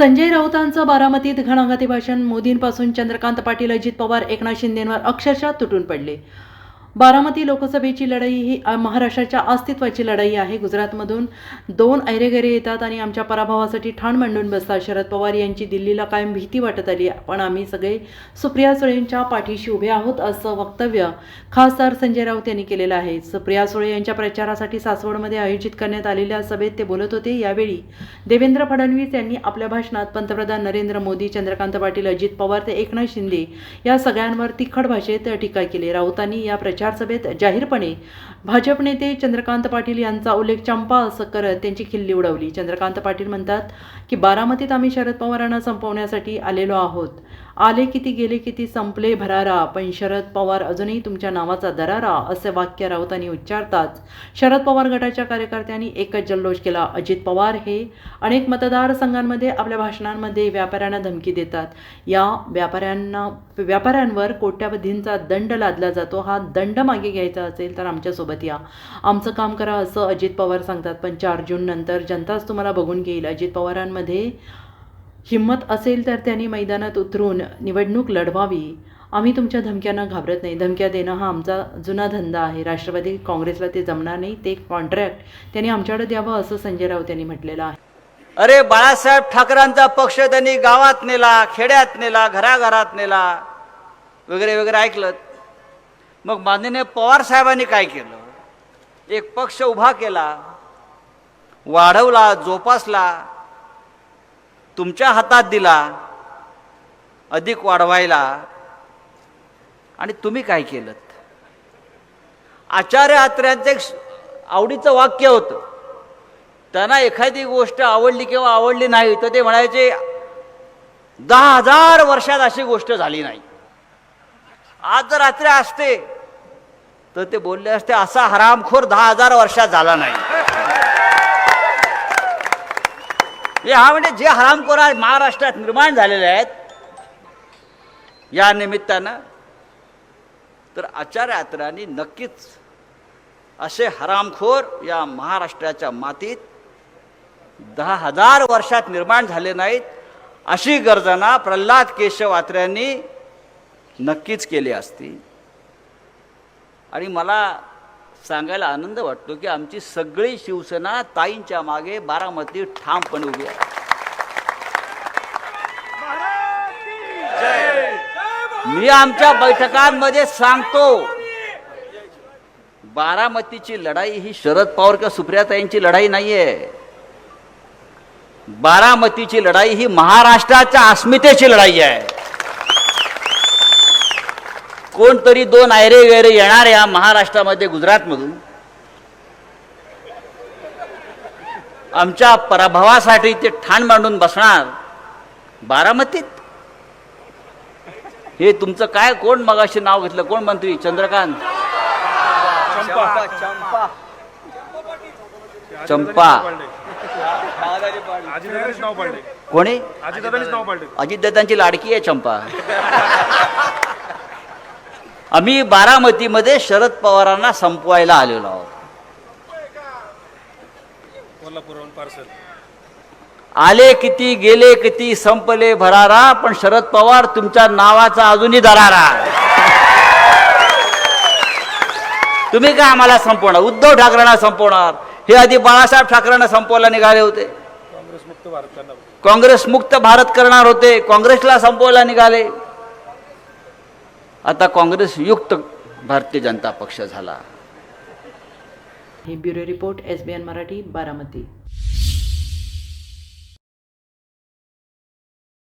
संजय राऊतांचं बारामतीत घणाघाती भाषण मोदींपासून चंद्रकांत पाटील अजित पवार एकनाथ शिंदेंवर अक्षरशः तुटून पडले. बारामती लोकसभेची लढाई ही महाराष्ट्राच्या अस्तित्वाची लढाई आहे. गुजरातमधून दोन ऐरेगैरे येतात आणि आमच्या पराभवासाठी ठाण मांडून बसतात. शरद पवार यांची दिल्लीला कायम भीती वाटत आली पण आम्ही सगळे सुप्रिया सुळेंच्या पाठीशी उभे आहोत असं वक्तव्य खासदार संजय राऊत यांनी केलेलं आहे. सुप्रिया सुळे यांच्या प्रचारासाठी सासवडमध्ये आयोजित करण्यात आलेल्या सभेत ते बोलत होते. यावेळी देवेंद्र फडणवीस यांनी आपल्या भाषणात पंतप्रधान नरेंद्र मोदी चंद्रकांत पाटील अजित पवार ते एकनाथ शिंदे या सगळ्यांवर तिखट भाषेत टीका केली. राऊतांनी या प्रचार सभेत जाहीरपणे भाजप नेते चंद्रकांत पाटील यांचा उल्लेख चंपा असं करत त्यांची खिल्ली उडवली. चंद्रकांत पाटील म्हणतात की बारामतीत आम्ही शरद पवारांना संपवण्यासाठी आलेलो आहोत. आले किती गेले किती संपले भरारा. पण शरद पवार अजूनही तुमच्या नावाचा दरारा असे वाक्य राऊतांनी उच्चारताच. शरद पवार गटाच्या कार्यकर्त्यांनी एकच जल्लोष केला. अजित पवार हे अनेक मतदारसंघांमध्ये आपल्या भाषणांमध्ये व्यापाऱ्यांना धमकी देतात. या व्यापाऱ्यांना व्यापाऱ्यांवर कोट्यावधींचा दंड लादला जातो. हा दंड मागे घ्यायचा असेल तर आमच्यासोबत या. आमचं काम करा असं अजित पवार सांगतात. पण चार जून नंतर जनताच तुम्हाला बघून घेईल. अजित पवारांमध्ये हिंमत असेल तर त्यांनी मैदानात उतरून निवडणूक लढवावी. आम्ही तुमच्या धमक्यांना घाबरत नाही. धमक्या देणं हा आमचा जुना धंदा आहे. राष्ट्रवादी काँग्रेसला ते जमणार नाही. ते कॉन्ट्रॅक्ट त्यांनी आमच्याकडे द्यावं असं संजय राऊत यांनी म्हटलेलं आहे. अरे बाळासाहेब ठाकरांचा पक्ष त्यांनी गावात नेला खेड्यात नेला घराघरात नेला. वगैरे वगैरे ऐकलं. मग माननीय पवार साहेबांनी काय केलं? एक पक्ष उभा केला वाढवला जोपासला. तुमच्या हातात दिला अधिक वाढवायला. आणि तुम्ही काय केलं आचार्य आत्र्यांचं एक आवडीचं वाक्य होतं. त्यांना एखादी गोष्ट आवडली किंवा आवडली नाही तर ते म्हणायचे दहा हजार वर्षात अशी गोष्ट झाली नाही. आज जर रात्री असते तर ते बोलले असते असा हरामखोर दहा हजार वर्षात झाला नाही. हे हा म्हणजे जे हरामखोरा महाराष्ट्रात निर्माण झालेले आहेत या निमित्तानं तर आचार्य आत्र्यांनी नक्कीच असे हरामखोर या महाराष्ट्राच्या मातीत दहा हजार वर्षात निर्माण झाले नाहीत अशी गर्जना प्रल्हाद केशव आत्र्यांनी नक्कीच केली असती. आणि मला सांगायला आनंद वाटतो की आमची सगळी शिवसेना ताईंच्या मागे बारामती ठामपणे उभी आहे. मी आमच्या बैठकांमध्ये सांगतो बारामतीची लढाई ही शरद पवार किंवा सुप्रियाताईंची लढाई नाहीये. बारामतीची लढाई ही महाराष्ट्राच्या अस्मितेची लढाई आहे. कोणतरी दोन आयरे गैरे येणार या महाराष्ट्रामध्ये गुजरातमधून आमच्या पराभवासाठी ते ठाण मांडून बसणार बारामतीत? हे तुमचं काय? कोण मगाशी नाव घेतलं? कोण मंत्री? चंद्रकांत. चंपा. पाडले. कोणी? अजितदादांनीच नाव पाडले. अजितदादांची लाडकी आहे चंपा. आम्ही बारामतीमध्ये शरद पवारांना संपवायला आलेलो आहोत. आले किती गेले किती संपले भरारा पण शरद पवार तुमच्या नावाचा अजूनही दरारा तुम्ही काय आम्हाला संपवणार? उद्धव ठाकरेंना संपवणार? हे आधी बाळासाहेब ठाकरेंना संपवायला निघाले होते. काँग्रेस मुक्त भारत करणार काँग्रेस मुक्त भारत करणार होते. काँग्रेसला संपवायला निघाले. आता काँग्रेस युक्त भारतीय जनता पक्ष झाला. हे bureau report S B N Marathi Baramati.